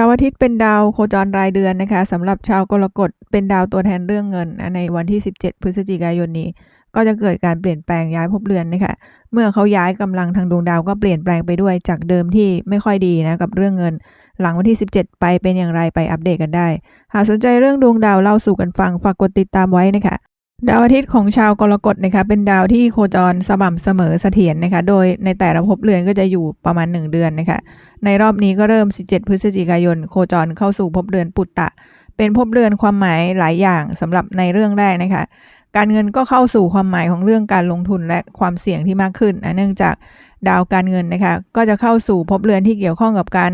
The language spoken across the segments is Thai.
ดาวอาทิตย์เป็นดาวโคจรรายเดือนนะคะสำหรับชาวกรกฎเป็นดาวตัวแทนเรื่องเงินนะในวันที่ 17 พฤศจิกายนนี้ ก็จะเกิดการเปลี่ยนแปลงย้ายภพเรือนนะคะเมื่อเขาย้ายกำลังทางดวงดาวก็เปลี่ยนแปลงไปด้วยจากเดิมที่ไม่ค่อยดีนะกับเรื่องเงิน หลังวันที่ 17 ไปเป็นอย่างไรไปอัปเดตกันได้ หากสนใจเรื่องดวงดาวเล่าสู่กันฟังฝากกดติดตามไว้นะคะ ดาวอาทิตย์ของชาวกรกฎนะคะเป็นดาวที่โคจรสม่ำเสมอเสถียรนะคะ โดยในแต่ละภพเรือนก็จะอยู่ประมาณ 1 เดือนนะคะในรอบนี้ก็เริ่ม 17 พฤศจิกายน โคจรเข้าสู่ภพเรือนปุตตะ เป็นภพเรือนความหมายหลายอย่างสำหรับในเรื่องแรกนะคะ การเงินก็เข้าสู่ความหมายของเรื่องการลงทุนและความเสี่ยงที่มากขึ้นนะเนื่องจากดาวการเงินนะคะ ก็จะเข้าสู่ภพเรือนที่เกี่ยวข้องกับการ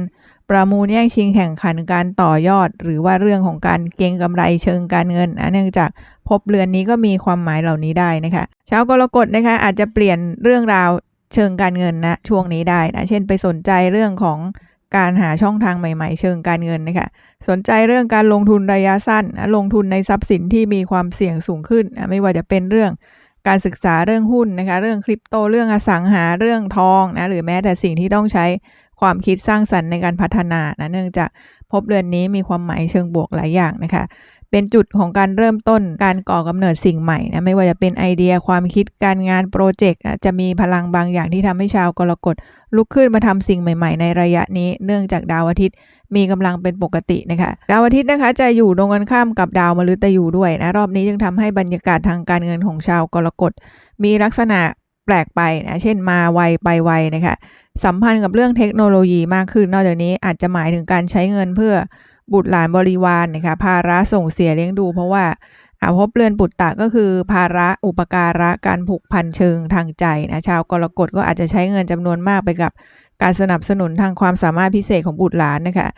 ประมูลแย่งชิงแข่งขันการต่อยอด หรือว่าเรื่องของการเก็งกำไรเชิงการเงินนะเนื่องจากภพเรือนนี้ก็มีความหมายเหล่านี้ได้นะคะชาวกรกฎนะคะอาจจะเปลี่ยนเรื่องราวเชิงการเงินนะช่วงนี้ได้นะเช่นไปสนใจเรื่องของการหาช่องทางใหม่ ๆ เชิงการเงินนะคะสนใจเรื่องการลงทุนระยะสั้นนะลงทุนในทรัพย์สินที่มีความเสี่ยงสูงขึ้นนะไม่ว่าจะเป็นเรื่องการศึกษาเรื่องหุ้นนะคะ เรื่องคริปโตเรื่องอสังหาเรื่องทองนะหรือแม้แต่สิ่งที่ต้องใช้ ความคิดสร้างสรรค์ในการพัฒนานะเนื่องจากภพเรือนนี้มีความหมายเชิงบวกหลายอย่างนะคะ เป็นจุดของการเริ่มต้นการก่อกำเนิดสิ่งใหม่นะไม่ว่าจะเป็นไอเดียความคิดการงานโปรเจกต์จะมีพลังบางอย่างที่ทำให้ชาวกรกฎลุกขึ้นมาทำสิ่งใหม่ ๆ ในระยะนี้ เนื่องจากดาวอาทิตย์มีกำลังเป็นปกตินะคะดาวอาทิตย์นะคะจะอยู่ตรงกันข้ามกับดาวมฤตยูด้วยนะรอบนี้จึงทำให้บรรยากาศทางการเงินของชาวกรกฎมีลักษณะ แปลกไปนะเช่นมาไวไปไวนะคะสัมพันธ์กับเรื่องเทคโนโลยีมากขึ้น นอกจากนี้อาจจะหมายถึงการใช้เงินเพื่อบุตรหลานบริวารนนะคะภาระส่งเสียเลี้ยงดู เพราะว่าอาภพเรือนปุตตะก็คือ ภาระอุปการะการผูกพันเชิงทางใจนะชาวกรกฎก็อาจจะใช้เงินจำนวนมากไปกับการสนับสนุนทางความสามารถพิเศษของบุตรหลานนะคะ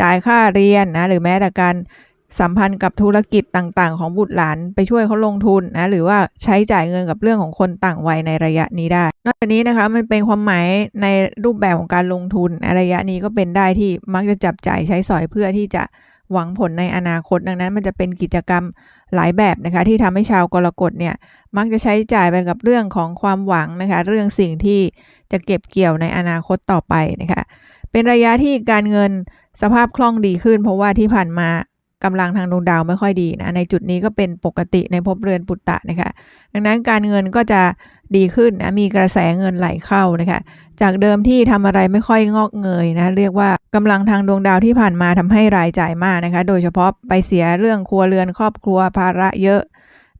จ่ายค่าเรียนนะหรือแม้แต่การ สัมพันธ์กับธุรกิจต่างๆ ของบุตรหลานไปช่วยเขาลงทุนนะหรือว่าใช้จ่ายเงินกับเรื่องของคนต่างวัยในระยะนี้ได้ นอกจากนี้นะคะมันเป็นความหมายในรูปแบบของการลงทุนระยะนี้ก็เป็นได้ที่มักจะจับจ่ายใช้สอยเพื่อที่จะหวังผลในอนาคตดังนั้น มันจะเป็นกิจกรรมหลายแบบนะคะ ที่ทำให้ชาวกรกฎเนี่ยมักจะใช้จ่ายไปกับเรื่องของความหวังนะคะ เรื่องสิ่งที่จะเก็บเกี่ยวในอนาคตต่อไปนะคะ เป็นระยะที่การเงินสภาพคล่องดีขึ้น เพราะว่าที่ผ่านมา กำลังทางดวงดาวไม่ค่อยดีนะในจุดนี้ก็เป็นปกติในภพเรือนปุตตะนะคะ ดังนั้นการเงินก็จะดีขึ้นนะมีกระแสเงินไหลเข้านะคะจากเดิมที่ทำอะไรไม่ค่อยงอกเงยนะเรียกว่ากำลังทางดวงดาวที่ผ่านมาทำให้รายจ่ายมากนะคะ โดยเฉพาะไปเสียเรื่องครัวเรือนครอบครัวภาระเยอะ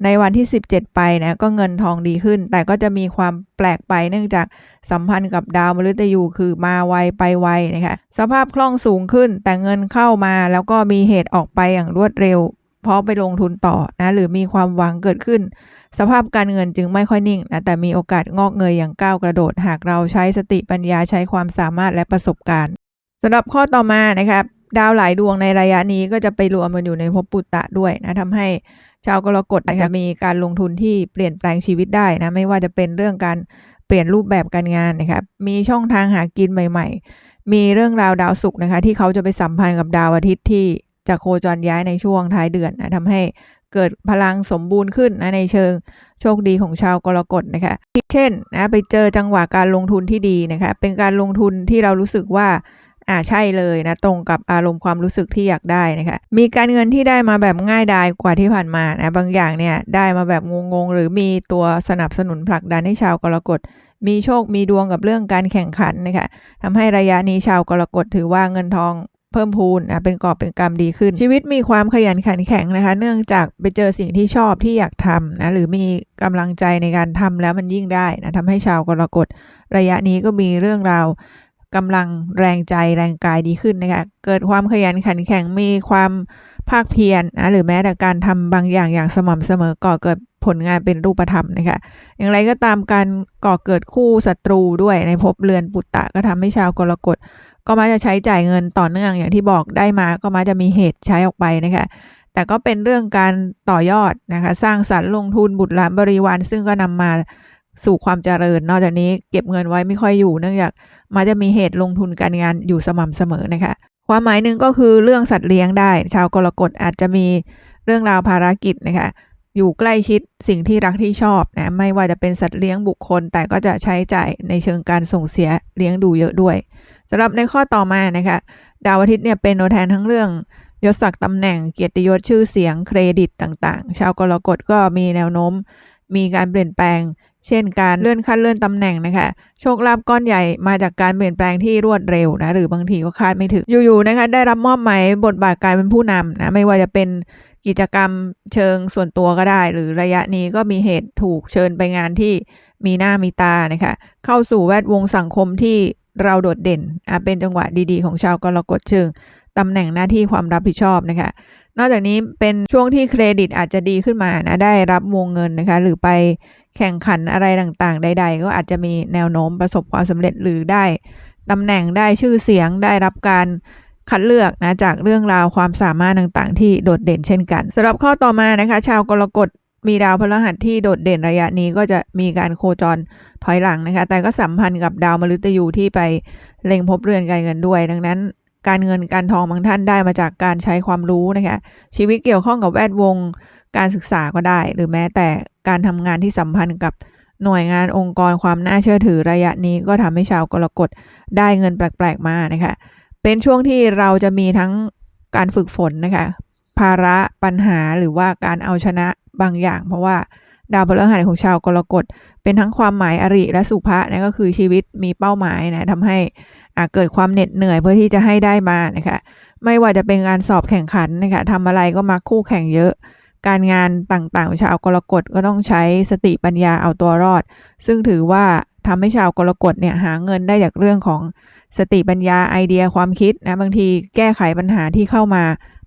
ในวันที่ 17 ไปนะก็เงินทองดีขึ้น แต่ก็จะมีความแปลกไปเนื่องจากสัมพันธ์กับดาวมฤตยูคือมาไวไปไวนะคะสภาพคล่องสูงขึ้น แต่เงินเข้ามาแล้วก็มีเหตุออกไปอย่างรวดเร็ว เพราะไปลงทุนต่อนะหรือมีความหวังเกิดขึ้น สภาพการเงินจึงไม่ค่อยนิ่งนะแต่มีโอกาสงอกเงยอย่างก้าวกระโดด หากเราใช้สติปัญญาใช้ความสามารถและประสบการณ์สำหรับข้อต่อมานะครับดาวหลายดวงในระยะนี้ก็จะไปรวมกันอยู่ในภพปุตตะด้วยนะทำให้ ชาวกรกฎอาจจะมีการลงทุนที่เปลี่ยนแปลงชีวิตได้นะ ไม่ว่าจะเป็นเรื่องการเปลี่ยนรูปแบบการงานนะครับมีช่องทางหากินใหม่ ๆ มีเรื่องราวดาวศุกร์นะคะ ที่เขาจะไปสัมพันธ์กับดาวอาทิตย์ที่จะโคจรย้ายในช่วงท้ายเดือนนะทำให้เกิดพลังสมบูรณ์ขึ้นนะในเชิงโชคดีของชาวกรกฎนะคะเช่นนะไปเจอจังหวะการลงทุนที่ดีนะคะเป็นการลงทุนที่เรารู้สึกว่า อ่าใช่เลยนะตรงกับอารมณ์ความรู้สึกที่อยากได้นะคะมีการเงินที่ได้มาแบบง่ายดายกว่าที่ผ่านมานะบางอย่างเนี่ยได้มาแบบงงๆ หรือมีตัวสนับสนุนผลักดันให้ชาวกรกฎมีโชคมีดวงกับเรื่องการแข่งขันนะคะทำให้ระยะนี้ชาวกรกฎถือว่าเงินทองเพิ่มพูนนะเป็นกอบเป็นกำดีขึ้น ชีวิตมีความขยันขันแข็งนะคะ เนื่องจากไปเจอสิ่งที่ชอบที่อยากทำนะหรือมีกำลังใจในการทำแล้วมันยิ่งได้นะทำให้ชาวกรกฎระยะนี้ก็มีเรื่องราว กำลังแรงใจแรงกายดีขึ้นนะคะเกิดความขยันขันแข็งมีความภาคเพียรนะหรือแม้แต่การทำบางอย่างอย่างสม่ำเสมอก่อเกิดผลงานเป็นรูปธรรมนะคะอย่างไรก็ตามการก่อเกิดคู่ศัตรูด้วยในภพเรือนปุตตะก็ทำให้ชาวกรกฎก็มักจะใช้จ่ายเงินต่อเนื่องอย่างที่บอกได้มาก็มักจะมีเหตุใช้ออกไปนะคะแต่ก็เป็นเรื่องการต่อยอดนะคะสร้างสรรค์ลงทุนบุตรหลานบริวารซึ่งก็นำมา สู่ความเจริญ นอกจากนี้เก็บเงินไว้ไม่ค่อยอยู่ เนื่องจากมักจะมีเหตุลงทุนการงานอยู่สม่ำเสมอนะคะ ความหมายหนึ่งก็คือเรื่องสัตว์เลี้ยงได้ ชาวกรกฎอาจจะมีเรื่องราวภารกิจนะคะ อยู่ใกล้ชิดสิ่งที่รักที่ชอบนะ ไม่ว่าจะเป็นสัตว์เลี้ยงบุคคล แต่ก็จะใช้จ่ายในเชิงการส่งเสียเลี้ยงดูเยอะด้วยสำหรับในข้อต่อมานะคะ ดาวอาทิตย์เนี่ยเป็นตัวแทนทั้งเรื่องยศศักดิ์ตำแหน่งเกียรติยศชื่อเสียงเครดิตต่างๆ ชาวกรกฎก็มีแนวโน้ม มีการเปลี่ยนแปลง เช่นการเลื่อนขั้นเลื่อนตำแหน่งนะคะโชคลาภก้อนใหญ่มาจากการเปลี่ยนแปลงที่รวดเร็วนะหรือบางทีก็คาดไม่ถึงอยู่ๆนะคะได้รับมอบหมายบทบาทการเป็นผู้นำนะไม่ว่าจะเป็นกิจกรรมเชิงส่วนตัวก็ได้ หรือระยะนี้ก็มีเหตุถูกเชิญไปงานที่มีหน้ามีตานะคะเข้าสู่แวดวงสังคมที่เราโดดเด่นอะเป็นจังหวะดีๆ ของชาวกรกฎเชิง ตำแหน่งหน้าที่ความรับผิดชอบนะคะ นอกจากนี้เป็นช่วงที่เครดิตอาจจะดีขึ้นมานะได้รับวงเงินนะคะ หรือไปแข่งขันอะไรต่างๆ ใด ๆ ก็อาจจะมีแนวโน้มประสบความสำเร็จหรือได้ตำแหน่งได้ชื่อเสียงได้รับการคัดเลือกนะจากเรื่องราวความสามารถต่างๆ ที่โดดเด่นเช่นกันสำหรับข้อต่อมานะคะ ชาวกรกฎมีดาวพฤหัสที่โดดเด่นระยะนี้ก็จะมีการโคจรถอยหลังนะคะ แต่ก็สัมพันธ์กับดาวมฤตยูที่ไปเล็งพบเรือนการเงินด้วย ดังนั้น การเงินการทองบางท่านได้มาจากการใช้ความรู้นะคะชีวิตเกี่ยวข้องกับแวดวงการศึกษาก็ได้ หรือแม้แต่การทำงานที่สัมพันธ์กับหน่วยงานองค์กรความน่าเชื่อถือระยะนี้ก็ทำให้ชาวกรกฎได้เงินแปลกๆมานะคะเป็นช่วงที่เราจะมีทั้งการฝึกฝนนะคะภาระปัญหาหรือว่าการเอาชนะบางอย่าง เพราะว่าดาวพฤหัสของชาวกรกฎเป็นทั้งความหมายอริและสุภะนะก็คือชีวิตมีเป้าหมายนะทำให้ เกิดความเหน็ดเหนื่อยเพื่อที่จะให้ได้มานะคะไม่ว่าจะเป็นงานสอบแข่งขันนะคะทำอะไรก็มาคู่แข่งเยอะ การงานต่างๆ ชาวกรกฎก็ต้องใช้สติปัญญาเอาตัวรอด ซึ่งถือว่าทำให้ชาวกรกฎเนี่ยหาเงินได้จากเรื่องของสติปัญญาไอเดียความคิดนะบางทีแก้ไขปัญหาที่เข้ามา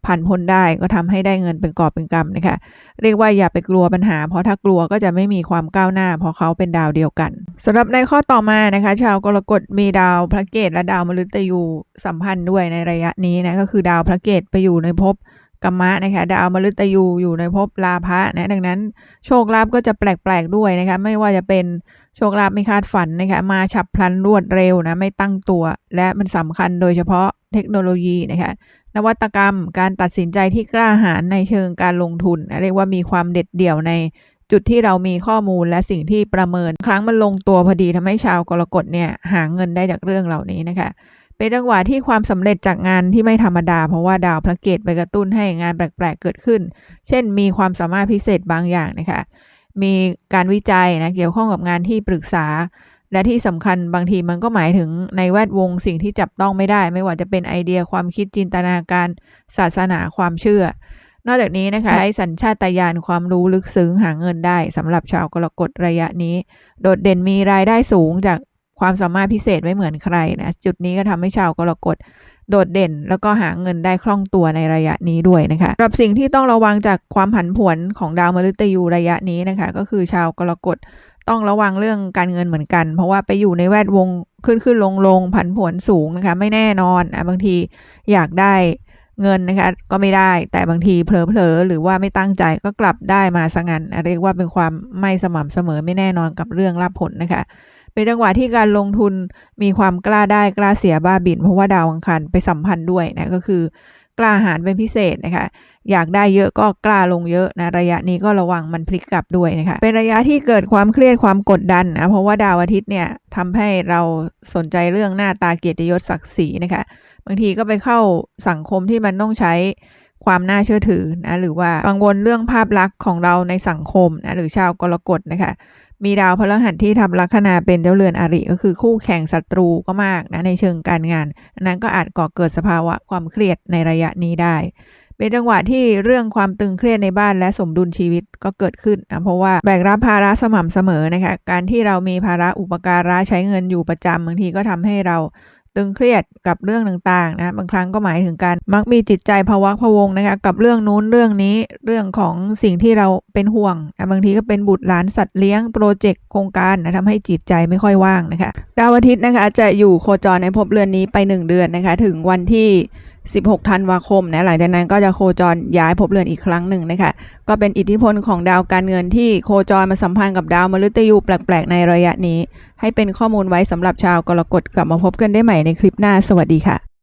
ผ่านพ้นได้ก็ทำให้ได้เงินเป็นกอบเป็นกำนะคะเรียกว่าอย่าไปกลัวปัญหา เพราะถ้ากลัวก็จะไม่มีความก้าวหน้า เพราะเขาเป็นดาวเดียวกันสำหรับในข้อต่อมานะคะ ชาวกรกฎมีดาวพระเกตและดาวมฤตยูสัมพันธ์ด้วยในระยะนี้นะก็คือดาวพระเกตไปอยู่ในภพกัมมะนะคะดาวมฤตยูอยู่ในภพลาภะนะดังนั้นโชคลาภก็จะแปลกๆด้วยนะคะไม่ว่าจะเป็นโชคลาภไม่คาดฝันนะคะมาฉับพลันรวดเร็วนะไม่ตั้งตัว และมันสำคัญโดยเฉพาะเทคโนโลยีนะคะ นวัตกรรม การตัดสินใจที่กล้าหาญในเชิงการลงทุน เรียกว่ามีความเด็ดเดี่ยวในจุดที่เรามีข้อมูลและสิ่งที่ประเมิน ครั้งมันลงตัวพอดีทำให้ชาวกรกฎเนี่ยหาเงินได้จากเรื่องเหล่านี้นะคะ เป็นจังหวะที่ความสำเร็จจากงานที่ไม่ธรรมดา เพราะว่าดาวพระเกตไปกระตุ้นให้งานแปลกๆเกิดขึ้น เช่น มีความสามารถพิเศษบางอย่างนะคะ มีการวิจัยนะเกี่ยวข้องกับงานที่ปรึกษา และที่สำคัญบางทีมันก็หมายถึงในแวดวงสิ่งที่จับต้องไม่ได้ ไม่ว่าจะเป็นไอเดียความคิดจินตนาการศาสนาความเชื่อ นอกจากนี้นะคะใช้สัญชาตญาณความรู้ลึกซึ้งหาเงินได้สำหรับชาวกรกฎระยะนี้ โดดเด่นมีรายได้สูงจากความสามารถพิเศษไม่เหมือนใครนะจุดนี้ก็ทำให้ชาวกรกฎโดดเด่น แล้วก็หาเงินได้คล่องตัวในระยะนี้ด้วยนะคะสำหรับสิ่งที่ต้องระวังจากความผันผวนของดาวมฤตยูระยะนี้นะคะ ก็คือชาวกรกฎ ต้องระวังเรื่องการเงินเหมือนกัน เพราะว่าไปอยู่ในแวดวงขึ้นขึ้นลงลงผันผวนสูงนะคะ ไม่แน่นอนอะบางทีอยากได้เงินนะคะก็ไม่ได้แต่บางทีเผลอๆหรือว่าไม่ตั้งใจก็กลับได้มาสงันเรียกว่าเป็นความไม่สม่ำเสมอไม่แน่นอนกับเรื่องรับผลนะคะ เป็นจังหวะที่การลงทุนมีความกล้าได้กล้าเสียบ้าบิน เพราะว่าดาวอังคารไปสัมพันธ์ด้วยนะก็คือ กล้าหาญเป็นพิเศษนะคะ อยากได้เยอะก็กล้าลงเยอะนะระยะนี้ก็ระวังมันพลิกกลับด้วยนะคะ เป็นระยะที่เกิดความเครียดความกดดันนะเพราะว่าดาวอาทิตย์เนี่ยทำให้เราสนใจเรื่องหน้าตาเกียรติยศศักดิ์ศรีนะคะ บางทีก็ไปเข้าสังคมที่มันต้องใช้ความน่าเชื่อถือนะหรือว่ากังวลเรื่องภาพลักษณ์ของเราในสังคมนะหรือชาวกรกฎนะคะ มีดาวพฤหัสที่ทำลัคนาเป็นเจ้าเรือนอริก็คือคู่แข่งศัตรูก็มากนะในเชิงการงาน นั้นก็อาจก่อเกิดสภาวะความเครียดในระยะนี้ได้ เป็นจังหวะที่เรื่องความตึงเครียดในบ้านและสมดุลชีวิตก็เกิดขึ้นนะเพราะว่าแบกรับภาระสม่ำเสมอนะคะการที่เรามีภาระอุปการะใช้เงินอยู่ประจำบางทีก็ทำให้เรา ตึงเครียดกับเรื่องต่างๆนะบางครั้งก็หมายถึงการมักมีจิตใจภาวะพะวงนะคะกับเรื่องนู้นเรื่องนี้เรื่องของสิ่งที่เราเป็นห่วงนะบางทีก็เป็นบุตรหลานสัตว์เลี้ยงโปรเจกต์โครงการนะทำให้จิตใจไม่ค่อยว่างนะคะดาวอาทิตย์นะคะจะอยู่โคจรในภพเรือนนี้ไป 1 เดือนนะคะถึงวันที่ 16 ธันวาคมนะหลังจากนั้นก็จะโคจรย้ายภพเรือนอีกครั้งหนึ่งนะคะก็เป็นอิทธิพลของดาวการเงินที่โคจรมาสัมพันธ์กับดาวมฤตยูแปลกๆ ในระยะนี้ ให้เป็นข้อมูลไว้สำหรับชาวกรกฎกลับมาพบกันได้ใหม่ในคลิปหน้าสวัสดีค่ะ